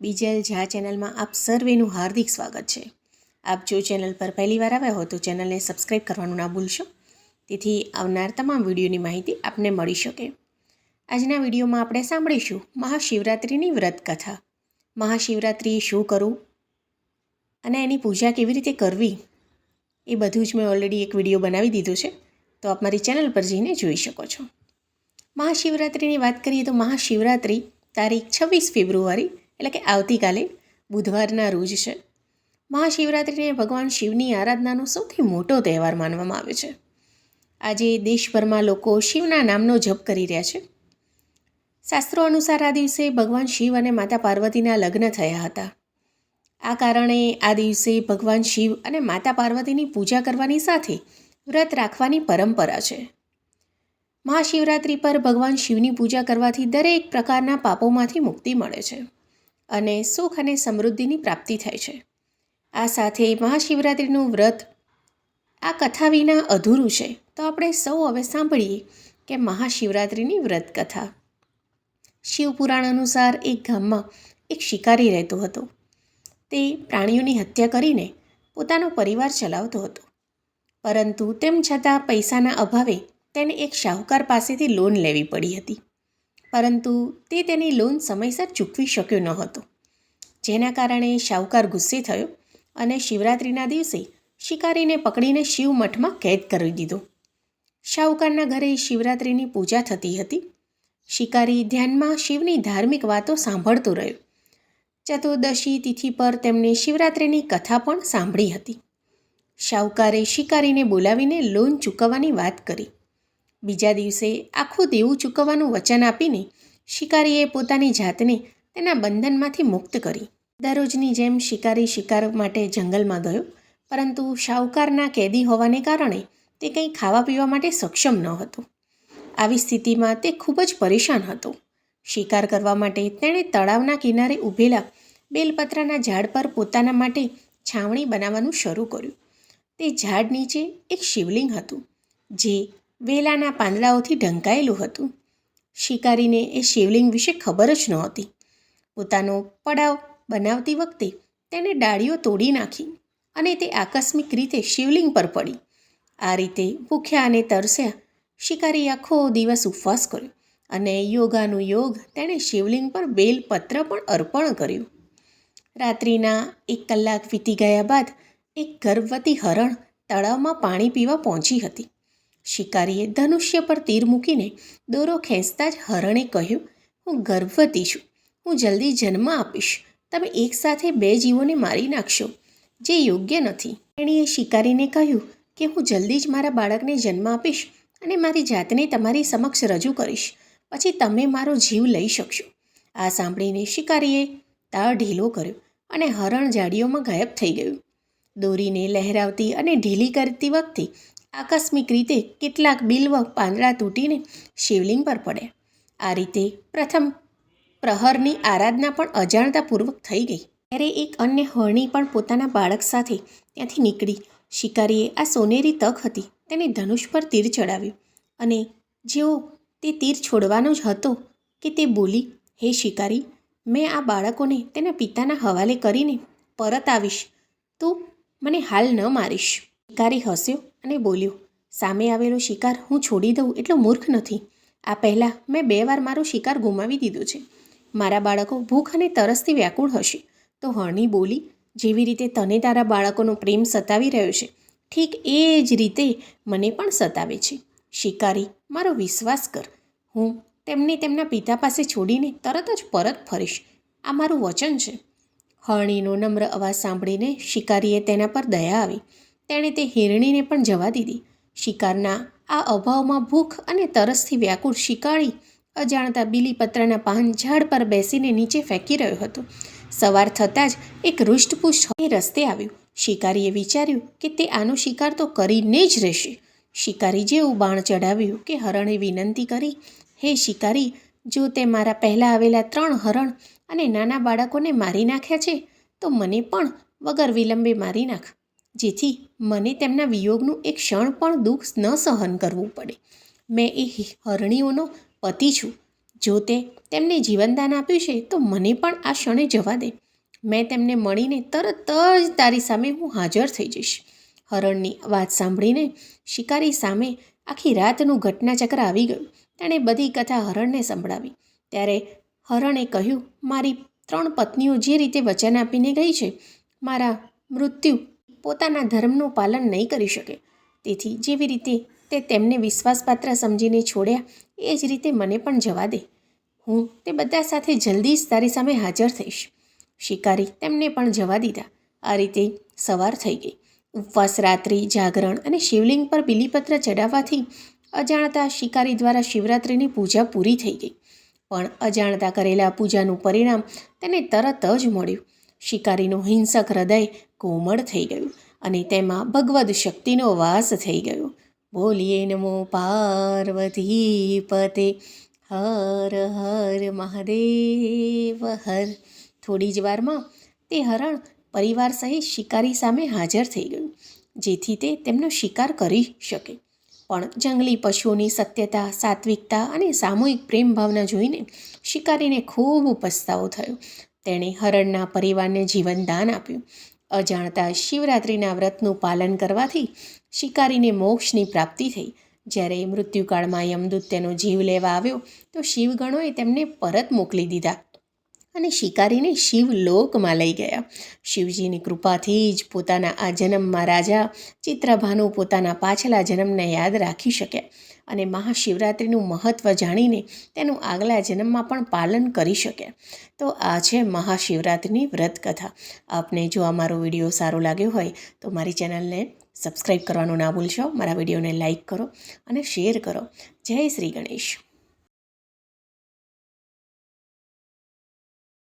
બીજેલ ઝા ચેનલમાં આપ સર્વેનું હાર્દિક સ્વાગત છે. આપ જો ચેનલ પર પહેલી વાર આવ્યા હો તો ચેનલને સબસ્ક્રાઈબ કરવાનું ના ભૂલશો. તેથી આવનાર તમામ વિડીયોની માહિતી આપને મળી શકે. આજના વિડીયોમાં આપણે સાંભળીશું મહાશિવરાત્રિની વ્રત કથા. મહાશિવરાત્રિ શું કરવું? અને એની પૂજા કેવી રીતે કરવી? એ બધું જ મેં ઓલરેડી એક વીડિયો બનાવી દીધો છે. તો આપ મારી ચેનલ પર જઈને જોઈ શકો છો. મહાશિવરાત્રિની વાત કરીએ તો મહાશિવરાત્રિ તારીખ છવ્વીસ ફેબ્રુઆરી એટલે કે આવતીકાલે બુધવારના રોજ છે. મહાશિવરાત્રિને ભગવાન શિવની આરાધનાનો સૌથી મોટો તહેવાર માનવામાં આવે છે. આજે દેશભરમાં લોકો શિવના નામનો જપ કરી રહ્યા છે. શાસ્ત્રો અનુસાર આ દિવસે ભગવાન શિવ અને માતા પાર્વતીના લગ્ન થયા હતા. આ કારણે આ દિવસે ભગવાન શિવ અને માતા પાર્વતીની પૂજા કરવાની સાથે વ્રત રાખવાની પરંપરા છે. મહાશિવરાત્રિ પર ભગવાન શિવની પૂજા કરવાથી દરેક પ્રકારના પાપોમાંથી મુક્તિ મળે છે. અને સુખ અને સમૃદ્ધિની પ્રાપ્તિ થાય છે. આ સાથે મહાશિવરાત્રિનું વ્રત આ કથા વિના અધૂરું છે. તો આપણે સૌ હવે સાંભળીએ કે મહાશિવરાત્રિની વ્રત કથા. શિવપુરાણ અનુસાર એક ગામમાં એક શિકારી રહેતો હતો. તે પ્રાણીઓની હત્યા કરીને પોતાનો પરિવાર ચલાવતો હતો. પરંતુ તેમ છતાં પૈસાના અભાવે તેને એક શાહુકાર પાસેથી લોન લેવી પડી હતી. પરંતુ તે તેની લોન સમયસર ચૂકવી શક્યો ન હતો. જેના કારણે શાહુકાર ગુસ્સે થયો અને શિવરાત્રિના દિવસે શિકારીને પકડીને શિવ મઠમાં કેદ કરી દીધો. શાહુકારના ઘરે શિવરાત્રિની પૂજા થતી હતી. શિકારી ધ્યાનમાં શિવની ધાર્મિક વાતો સાંભળતો રહ્યો. ચતુર્દશી તિથિ પર તેમણે શિવરાત્રિની કથા પણ સાંભળી હતી. શાહુકારે શિકારીને બોલાવીને લોન ચૂકવવાની વાત કરી. બીજા દિવસે આખું દેવું ચૂકવવાનું વચન આપીને શિકારીએ પોતાની જાતને તેના બંધનમાંથી મુક્ત કરી. દરરોજની જેમ શિકારી શિકાર માટે જંગલમાં ગયો, પરંતુ શાહુકારના કેદી હોવાને કારણે તે કંઈ ખાવા પીવા માટે સક્ષમ ન હતો. આવી સ્થિતિમાં તે ખૂબ જ પરેશાન હતો. શિકાર કરવા માટે તેણે તળાવના કિનારે ઊભેલા બેલપત્રાના ઝાડ પર પોતાના માટે છાવણી બનાવવાનું શરૂ કર્યું. તે ઝાડ નીચે એક શિવલિંગ હતું, જે વેલાના પાંદડાઓથી ઢંકાયેલું હતું. શિકારીને એ શિવલિંગ વિશે ખબર જ નહોતી. પોતાનો પડાવ બનાવતી વખતે તેણે ડાળીઓ તોડી નાખી અને તે આકસ્મિક રીતે શિવલિંગ પર પડી. આ રીતે ભૂખ્યા અને તરસ્યા શિકારી આખો દિવસ ઉપવાસ કર્યો અને યોગાનું યોગ તેણે શિવલિંગ પર બેલપત્ર પણ અર્પણ કર્યું. રાત્રિના એક કલાક વીતી ગયા બાદ એક ગર્ભવતી હરણ તળાવમાં પાણી પીવા પહોંચી હતી. શિકારીએ ધનુષ્ય પર તીર મૂકીને દોરો ખેંચતા જ હરણે કહ્યું, હું ગર્ભવતી છું. હું જલ્દી જન્મ આપીશ. તમે એકસાથે બે જીવોને મારી નાખશો. જે યોગ્ય નથી. તેણીએ શિકારીને કહ્યું કે, હું જલ્દી જ મારા બાળકને જન્મ આપીશ અને મારી જાતને તમારી સમક્ષ રજૂ કરીશ. પછી તમે મારો જીવ લઈ શકશો. આ સાંભળીને શિકારીએ તાળ ઢીલો કર્યો અને હરણ જાડીઓમાં ગાયબ થઈ ગયું. દોરીને લહેરાવતી અને ઢીલી કરતી વખતે આકસ્મિક રીતે કેટલાક બિલ્વ પાંદડા તૂટીને શિવલિંગ પર પડ્યા આ રીતે પ્રથમ પ્રહરની આરાધના પણ અજાણતાપૂર્વક થઈ ગઈ. ત્યારે એક અન્ય હરણી પણ પોતાના બાળક સાથે ત્યાંથી નીકળી. શિકારીએ આ સોનેરી તક હતી. તેને ધનુષ પર તીર ચડાવ્યું. અને જેઓ તે તીર છોડવાનો જ હતો કે તે બોલી, હે શિકારી, મેં આ બાળકોને તેના પિતાના હવાલે કરીને પરત આવીશ. તું મને હાલ ન મારીશ. શિકારી હસ્યો અને બોલ્યો, સામે આવેલો શિકાર હું છોડી દઉં એટલો મૂર્ખ નથી. આ પહેલાં મેં બે વાર મારો શિકાર ગુમાવી દીધો છે. મારા બાળકો ભૂખ અને તરસથી વ્યાકુળ હશે તો હરણી બોલી, જેવી રીતે તને તારા બાળકોનો પ્રેમ સતાવી રહ્યો છે, ઠીક એ જ રીતે મને પણ સતાવે છે. શિકારી, મારો વિશ્વાસ કર. હું તેમને તેમના પિતા પાસે છોડીને તરત જ પરત ફરીશ. આ મારું વચન છે હરણીનો નમ્ર અવાજ સાંભળીને શિકારીએ તેના પર દયા આવી. તેણે તે હિરણીને પણ જવા દીધી. શિકારના આ અભાવમાં ભૂખ અને તરસથી વ્યાકુળ શિકારી અજાણતા બીલીપત્રના પાન ઝાડ પર બેસીને નીચે ફેંકી રહ્યો હતો. સવાર થતાં જ એક હૃષ્ટપુષ્ટ એ રસ્તે આવ્યું. શિકારીએ વિચાર્યું કે તે આનો શિકાર તો કરીને જ રહેશે. શિકારી જેવું બાણ ચઢાવ્યું કે હરણે વિનંતી કરી, હે શિકારી, જો તે મારા પહેલાં આવેલા ત્રણ હરણ અને નાના બાળકોને મારી નાખ્યા છે, તો મને પણ વગર વિલંબે મારી નાખ. જેથી મને તેમના વિયોગનું એક ક્ષણ પણ દુઃખ ન સહન કરવું પડે. મેં એ હરણીઓનો પતિ છું. જો તે તેમને જીવનદાન આપ્યું છે, તો મને પણ આ ક્ષણે જવા દે. મેં તેમને મળીને તરત જ તારી સામે હું હાજર થઈ જઈશ. હરણની વાત સાંભળીને શિકારી સામે આખી રાતનું ઘટનાચક્ર આવી ગયું. તેણે બધી કથા હરણને સંભળાવી. ત્યારે હરણે કહ્યું, મારી ત્રણ પત્નીઓ જે રીતે વચન આપીને ગઈ છે, મારા મૃત્યુ પોતાના ધર્મનું પાલન નહીં કરી શકે. તેથી જેવી રીતે તે તેમને વિશ્વાસપાત્ર સમજીને છોડ્યા, એ જ રીતે મને પણ જવા દે. હું તે બધા સાથે જલ્દી જ તારી સામે હાજર થઈશ. શિકારી તેમને પણ જવા દીધા. આ રીતે સવાર થઈ ગઈ. ઉપવાસ, રાત્રિ, જાગરણ અને શિવલિંગ પર બિલીપત્ર ચડાવવાથી અજાણતા શિકારી દ્વારા શિવરાત્રિની પૂજા પૂરી થઈ ગઈ. પણ અજાણતા કરેલા પૂજાનું પરિણામ તેને તરત જ મળ્યું. શિકારીનું હિંસક હૃદય કોમળ થઈ ગયું અને તેમાં ભગવદ શક્તિનો વાસ થઈ ગયો. બોલીએ નમો પાર્વતી પતે હર હર મહાદેવ, હર. થોડી જ વારમાં તે હરણ પરિવાર સહિત શિકારી સામે હાજર થઈ ગયું, જેથી તે તેમનો શિકાર કરી શકે. પણ જંગલી પશુઓની સત્યતા, સાત્વિકતા અને સામૂહિક પ્રેમ ભાવના જોઈને શિકારીને ખૂબ પસ્તાવો થયો. તેણે હરણના પરિવારને જીવનદાન આપ્યું. અજાણતા શિવરાત્રિના વ્રતનું પાલન કરવાથી શિકારીને મોક્ષની પ્રાપ્તિ થઈ. જ્યારે મૃત્યુકાળમાં યમદૂત તેનો જીવ લેવા આવ્યો, તો શિવગણોએ તેમને પરત મોકલી દીધા. અને શિકારીને શિવલોકમાં લઈ ગયા. શિવજીની કૃપાથી જ પોતાના આ જન્મમાં રાજા ચિત્રભાનુ પોતાના પાછલા જન્મને યાદ રાખી શક્યા અને મહાશિવરાત્રિનું મહત્ત્વ જાણીને તેનું આગલા જન્મમાં પણ પાલન કરી શક્યા તો આ છે મહાશિવરાત્રિની વ્રત કથા આપને જો આ મારો વીડિયો સારો લાગ્યો હોય તો મારી ચેનલને સબસ્ક્રાઈબ કરવાનું ના ભૂલશો, મારા વિડીયોને લાઈક કરો અને શેર કરો. જય શ્રી ગણેશ.